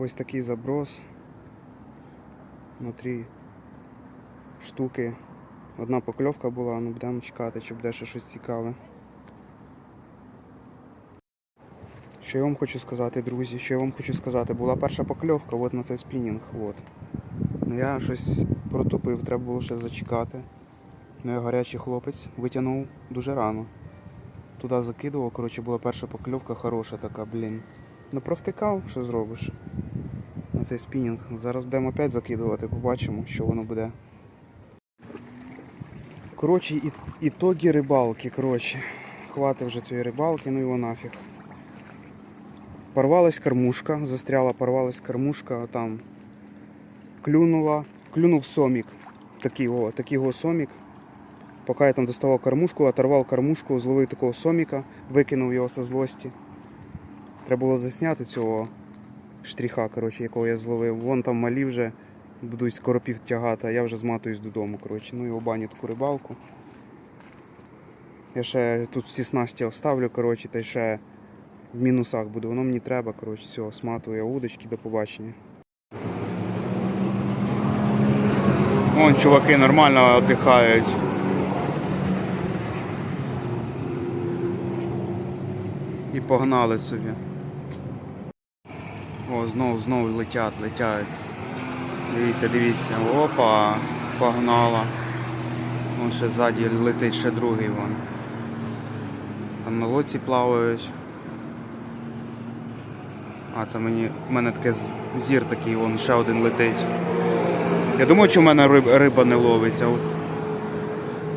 Ось такий заброс. Внутрі штуки. Одна покльовка була, ну будемо чекати, чи буде ще щось цікаве. Що я вам хочу сказати, друзі, що я вам хочу сказати, була перша покльовка от на цей спінінг. От. Ну я щось протупив, треба було ще зачекати. Ну я гарячий хлопець витягнув дуже рано. Туди закидував, коротше, була перша покльовка хороша така, блін. Ну провтикав, що зробиш. На цей спінінг. Зараз будемо опять закидувати, побачимо, що воно буде. Коротше, ітоги рибалки, коротше. Хватить вже цієї рибалки, ну його нафіг. Порвалась кормушка, застряла, порвалась кормушка, там клюнула, клюнув сомік. Такий о, такий о сомік. Поки я там доставав кормушку, оторвав кормушку, зловив такого соміка, викинув його со злості. Треба було засняти цього штріха, коротше, якого я зловив. Вон там малі вже будуть скоро пів тягати, а я вже зматуюсь додому. Коротше. Ну і обаню таку рибалку. Я ще тут всі снасті оставлю, коротше, та ще в мінусах буду. Воно мені треба, коротше, все, сматую я удочки, до побачення. Вон чуваки нормально віддихають. І погнали собі. О, знов, знов летять, летять. Дивіться, дивіться. Опа, погнала. Вон ще ззаді летить ще другий вон. Там на лодці плавають. А, це мені. У мене таке зір такий, вон ще один летить. Я думаю, що в мене риб, риба не ловиться.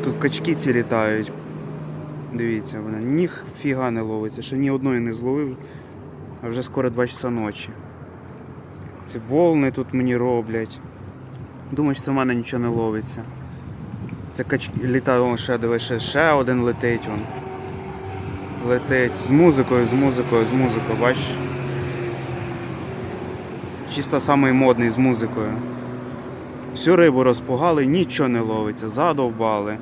Тут качки ці літають. Дивіться, вони ніфіга не ловиться, ще ні одної не зловив, а вже скоро 2 часа ночі. Ці волни тут мені роблять. Думаю, що це в мене нічого не ловиться. Це качки літає, ще дивись, ще, ще один летить он. Летить з музикою, з музикою, з музикою, бачиш? Чисто самий модний з музикою. Всю рибу розпугали, нічого не ловиться, задовбали.